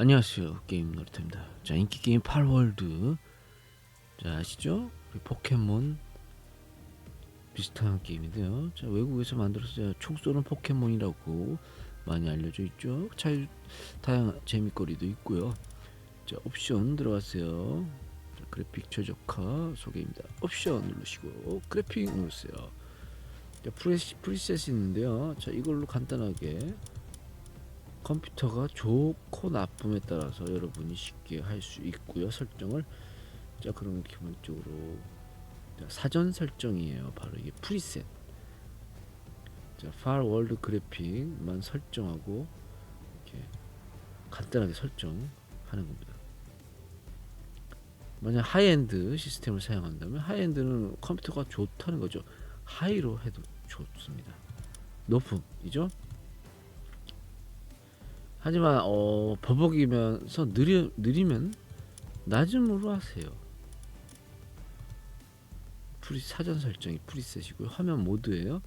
안녕하세요. 게임 놀이터입니다. 자 인기 게임 8월드. 자 아시죠? 포켓몬 비슷한 게임인데요. 자 외국에서 만들어서 총 쏘는 포켓몬이라고 많이 알려져 있죠? 잘 다양한 재미거리도 있고요. 자 옵션 들어가세요. 자, 그래픽 최적화 소개입니다. 옵션 누르시고 그래픽 누르세요. 자 프레시, 프리셋이 있는데요. 자 이걸로 간단하게 컴퓨터가 좋고 나쁨에 따라서 여러분이 쉽게 할 수 있고요. 설정을 자 그러면 기본적으로 자, 사전 설정이에요. 바로 이게 프리셋. 자 파일 월드 그래픽만 설정하고 이렇게 간단하게 설정하는 겁니다. 만약 하이엔드 시스템을 사용한다면 하이엔드는 컴퓨터가 좋다는 거죠. 하이로 해도 좋습니다. 높음이죠 하지만 어, 버벅이면서 느리, 느리면 낮음으로 하세요. 프리 사전 설정이 프리셋이고요. 화면 모드예요.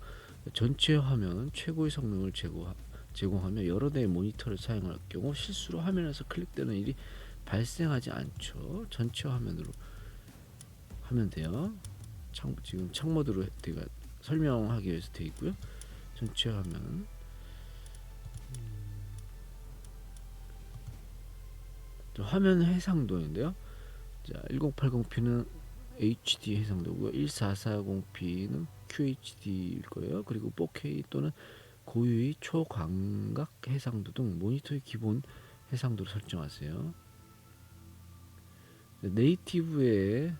전체 화면 최고의 성능을 제공 제공하며 여러 대의 모니터를 사용할 경우 실수로 화면에서 클릭되는 일이 발생하지 않죠. 전체 화면으로 하면 돼요. 창, 지금 창모드로 제가 설명하기 위해서 되어 있고요. 전체 화면 화면 해상도인데요. 자, 1080p는 HD 해상도고요. 1440p는 QHD일 거예요. 그리고 4K 또는 고유의 초광각 해상도 등 모니터의 기본 해상도를 설정하세요. 네이티브에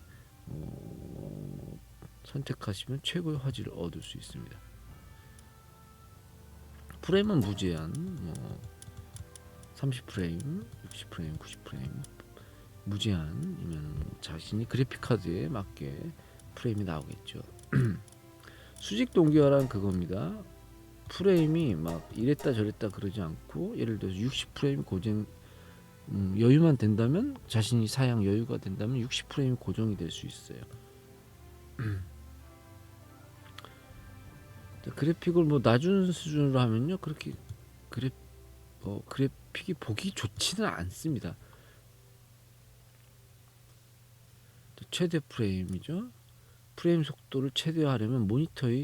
어, 선택하시면 최고의 화질을 얻을 수 있습니다. 프레임은 무제한, 뭐 30프레임, 60프레임, 90프레임 무제한이면 자신이 그래픽 카드에 맞게 프레임이 나오겠죠. 수직 동기화란 그겁니다. 프레임이 막 이랬다 저랬다 그러지 않고 예를 들어서 60프레임 고정 음, 여유만 된다면 자신이 사양 여유가 된다면 60프레임 고정이 될 수 있어요. 자, 그래픽을 뭐 낮은 수준으로 하면요 그렇게 그래 어, 그래픽이 보기 좋지는 않습니다. 최대 프레임이죠. 프레임 속도를 최대화하려면 모니터의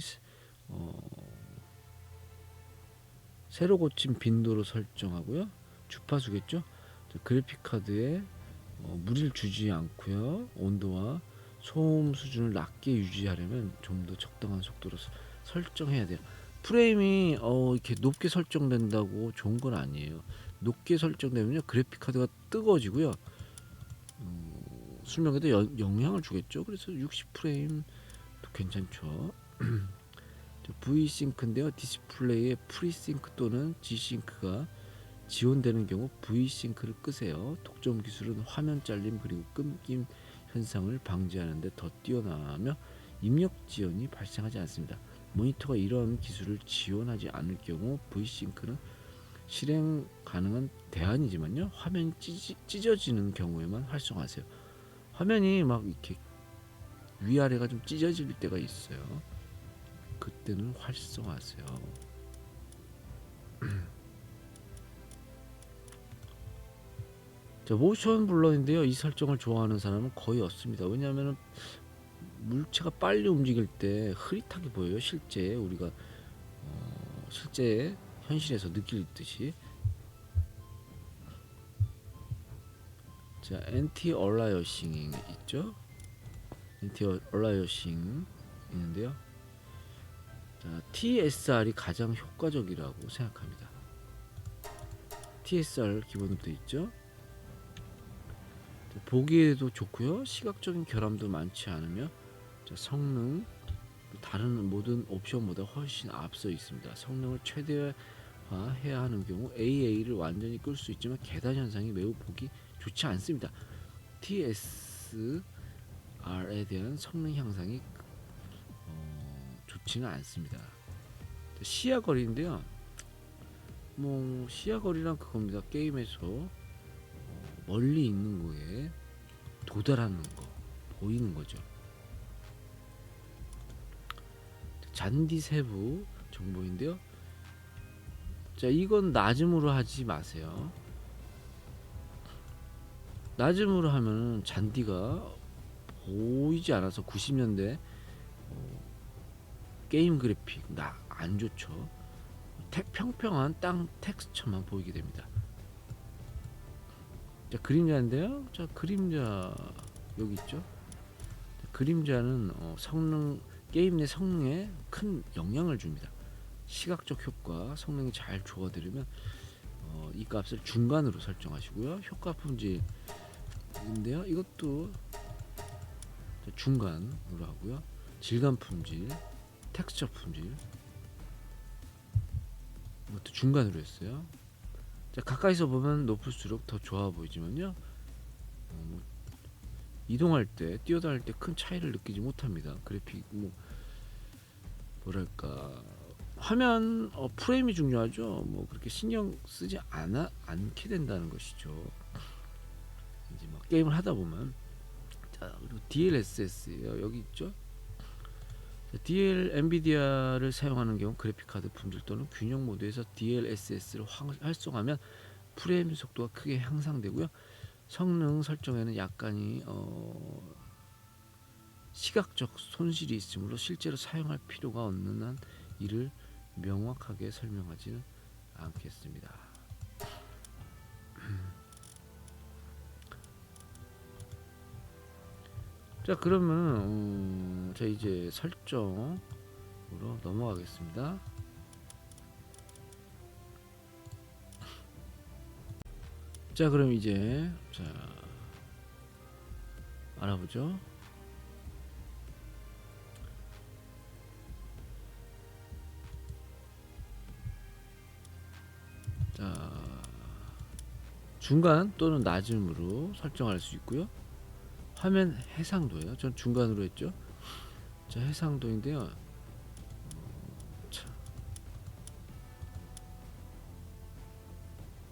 어, 새로 고친 빈도로 설정하고요. 주파수겠죠. 그래픽 카드에 어, 무리를 주지 않고요. 온도와 소음 수준을 낮게 유지하려면 좀 더 적당한 속도로 서- 설정해야 돼요. 프레임이 어, 이렇게 높게 설정된다고 좋은 건 아니에요. 높게 설정되면요 그래픽 카드가 뜨거워지고요. 음, 수명에도 여- 영향을 주겠죠. 그래서 60 프레임도 괜찮죠. V 싱크인데요. 디스플레이에 프리 싱크 또는 G 싱크가 지원되는 경우 V 싱크를 끄세요. 독점 기술은 화면 잘림 그리고 끊김 현상을 방지하는데 더 뛰어나며 입력 지연이 발생하지 않습니다. 모니터가 이런 기술을 지원하지 않을 경우 V싱크는 실행 가능한 대안이지만요. 화면이 찢, 찢어 지는 경우에만 활성화하세요. 화면이 막 이렇게 위아래가 좀 찢어질 때가 있어요. 그때는 활성화하세요. 자 모션 블러인데요. 이 설정을 좋아하는 사람은 거의 없습니다. 왜냐하면 물체가 빨리 움직일 때 흐릿하게 보여요. 실제 우리가 어, 실제 현실에서 느낄 듯이. 자, 엔티 얼라이어싱이 있죠. 엔티 얼라이어싱 있는데요. 자, TSR이 가장 효과적이라고 생각합니다. TSR 돼 있죠. 자, 보기에도 좋고요. 시각적인 결함도 많지 않으며 자, 성능 다른 모든 옵션보다 훨씬 앞서 있습니다. 성능을 최대화해야 하는 경우 AA를 완전히 끌 수 있지만 계단 현상이 매우 보기 좋지 않습니다. TSR에 대한 성능 향상이 어, 좋지는 않습니다. 자, 시야 거리인데요. 뭐 시야 거리란 그겁니다. 게임에서 어, 멀리 있는 거에 도달하는 거 보이는 거죠. 잔디 세부 정보인데요. 자, 이건 낮음으로 하지 마세요. 낮음으로 하면은 잔디가 보이지 않아서 90년대 어, 게임 그래픽 나 안 좋죠. 태, 평평한 땅 텍스처만 보이게 됩니다. 자 그림자인데요. 자 그림자 여기 있죠. 자, 그림자는 어, 성능 게임 내 성능에 큰 영향을 줍니다. 시각적 효과 성능이 잘 조화되려면 어, 이 값을 중간으로 설정하시고요. 효과 품질인데요. 이것도 자, 중간으로 하고요. 질감 품질, 텍스처 품질 이것도 중간으로 했어요. 자, 가까이서 보면 높을수록 더 좋아 보이지만요. 어, 뭐 이동할 때, 뛰어다닐 때 큰 차이를 느끼지 못합니다. 그래픽 뭐 뭐랄까 화면 어, 프레임이 중요하죠. 뭐 그렇게 신경 쓰지 않아 않게 된다는 것이죠. 이제 막 게임을 하다 보면 자 그리고 DLSS예요. 여기 있죠. 자, DL 엔비디아를 사용하는 경우 그래픽 카드 품질 또는 균형 모드에서 DLSS를 활성화하면 프레임 속도가 크게 향상되고요. 성능 설정에는 약간이 어, 시각적 손실이 있으므로 실제로 사용할 필요가 없는 한 이를 명확하게 설명하지는 않겠습니다. 자 그러면 음, 자 이제 설정으로 넘어가겠습니다. 자 그럼 이제 자 알아보죠. 자 중간 또는 낮음으로 설정할 수 있고요. 화면 해상도예요. 전 중간으로 했죠. 자 해상도인데요.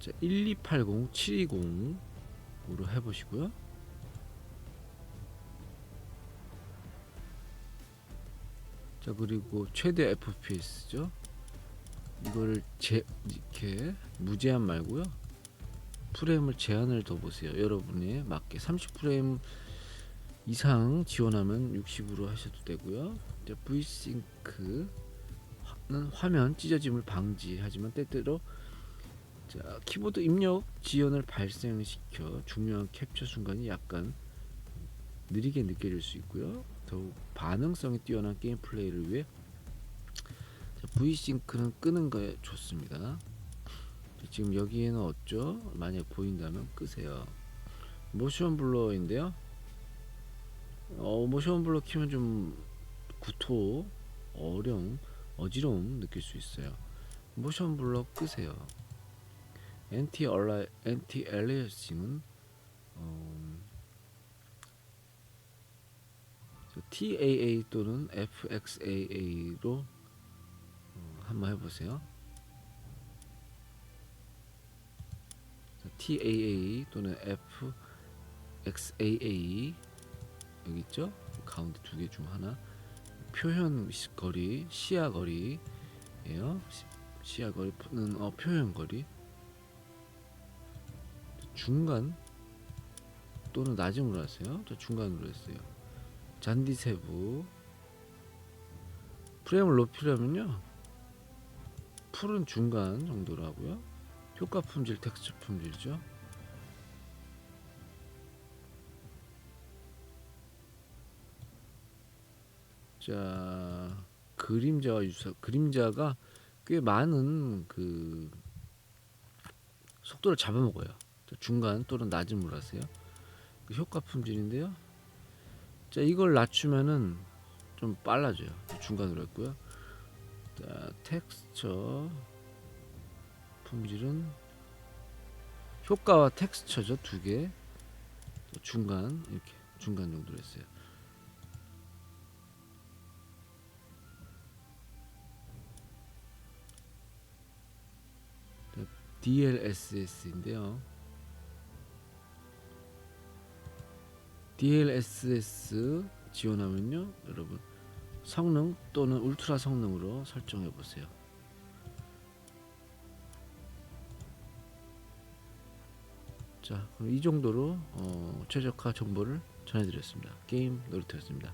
자 1280, 720으로 해보시고요. 자 그리고 최대 FPS죠. 이거를 제 이렇게 무제한 말고요. 프레임을 제한을 더 보세요. 여러분에 맞게 30프레임 이상 지원하면 60으로 하셔도 되고요. 이제 V싱크는 화면 찢어짐을 방지하지만 때때로 자, 키보드 입력 지연을 발생시켜 중요한 캡처 순간이 약간 느리게 느껴질 수 있고요. 더욱 반응성이 뛰어난 게임 플레이를 위해 V싱크는 끄는 거에 좋습니다. 지금 여기에는 없죠. 만약 보인다면 끄세요. 모션 블러인데요. 어, 모션 블러 키면 좀 구토, 어려움, 어지러움 느낄 수 있어요. 모션 블러 끄세요. 엔티 얼라 엔티 엘리어싱은 어, TAA 또는 FXAA로 어, 한번 해보세요. TAA 또는 FXAA 여기 있죠? 가운데 두 개 중 하나 표현 거리, 시야 거리예요. 시야 거리는 어, 표현 거리 중간 또는 낮음으로 하세요. 저 중간으로 했어요. 잔디 세부 프레임을 높이려면요. 풀은 중간 정도로 하고요. 효과 품질, 텍스처 품질이죠. 자, 그림자와 유사 그림자가 꽤 많은 그 속도를 잡아먹어요. 중간 또는 낮음으로 하세요. 그 효과 품질인데요. 자, 이걸 낮추면은 좀 빨라져요. 중간으로 했고요. 자, 텍스처 품질은 효과와 텍스처죠 두 개. 중간 이렇게 중간 정도로 했어요. DLSS인데요. DLSS 지원하면요, 여러분 성능 또는 울트라 성능으로 설정해 보세요. 자, 그럼 이 정도로 어, 최적화 정보를 전해드렸습니다. 게임 노르트였습니다.